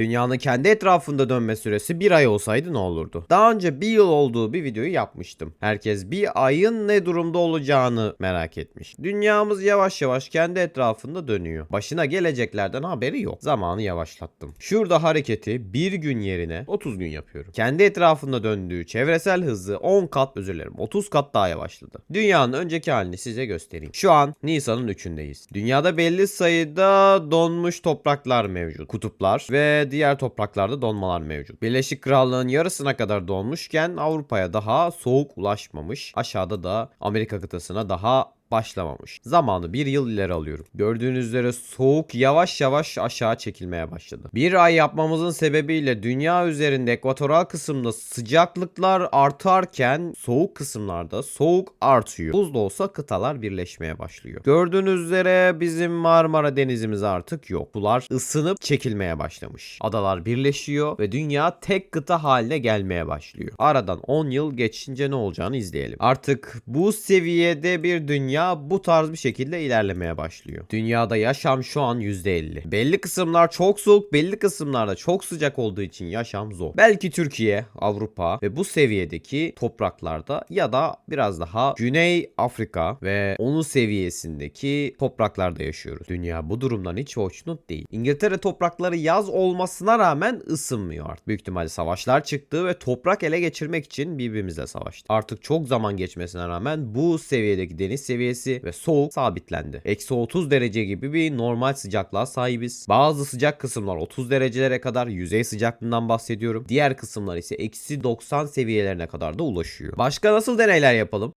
Dünyanın kendi etrafında dönme süresi bir ay olsaydı ne olurdu? Daha önce bir yıl olduğu bir videoyu yapmıştım. Herkes bir ayın ne durumda olacağını merak etmiş. Dünyamız yavaş yavaş kendi etrafında dönüyor. Başına geleceklerden haberi yok. Zamanı yavaşlattım. Şurada hareketi bir gün yerine 30 gün yapıyorum. Kendi etrafında döndüğü çevresel hızı 10 kat özür dilerim 30 kat daha yavaşladı. Dünyanın önceki halini size göstereyim. Şu an Nisan'ın 3'ündeyiz. Dünyada belli sayıda donmuş topraklar mevcut. Kutuplar ve diğer topraklarda donmalar mevcut. Birleşik Krallığın yarısına kadar donmuşken Avrupa'ya daha soğuk ulaşmamış. Aşağıda da Amerika kıtasına daha başlamamış. Zamanı bir yıl ileri alıyorum. Gördüğünüz üzere soğuk yavaş yavaş aşağı çekilmeye başladı. Bir ay yapmamızın sebebiyle dünya üzerinde ekvatoral kısımda sıcaklıklar artarken soğuk kısımlarda soğuk artıyor. Buz da olsa kıtalar birleşmeye başlıyor. Gördüğünüz üzere bizim Marmara Denizimiz artık yok. Sular ısınıp çekilmeye başlamış. Adalar birleşiyor ve dünya tek kıta haline gelmeye başlıyor. Aradan 10 yıl geçince ne olacağını izleyelim. Artık bu seviyede bir dünya bu tarz bir şekilde ilerlemeye başlıyor. Dünyada yaşam şu an %50. Belli kısımlar çok soğuk, belli kısımlarda çok sıcak olduğu için yaşam zor. Belki Türkiye, Avrupa ve bu seviyedeki topraklarda ya da biraz daha Güney Afrika ve onun seviyesindeki topraklarda yaşıyoruz. Dünya bu durumdan hiç hoşnut değil. İngiltere toprakları yaz olmasına rağmen ısınmıyor artık. Büyük ihtimalle savaşlar çıktı ve toprak ele geçirmek için birbirimizle savaştık. Artık çok zaman geçmesine rağmen bu seviyedeki deniz seviyesi ve soğuk sabitlendi. Eksi 30 derece gibi bir normal sıcaklığa sahibiz. Bazı sıcak kısımlar 30 derecelere kadar yüzey sıcaklığından bahsediyorum. Diğer kısımlar ise eksi 90 seviyelerine kadar da ulaşıyor. Başka nasıl deneyler yapalım?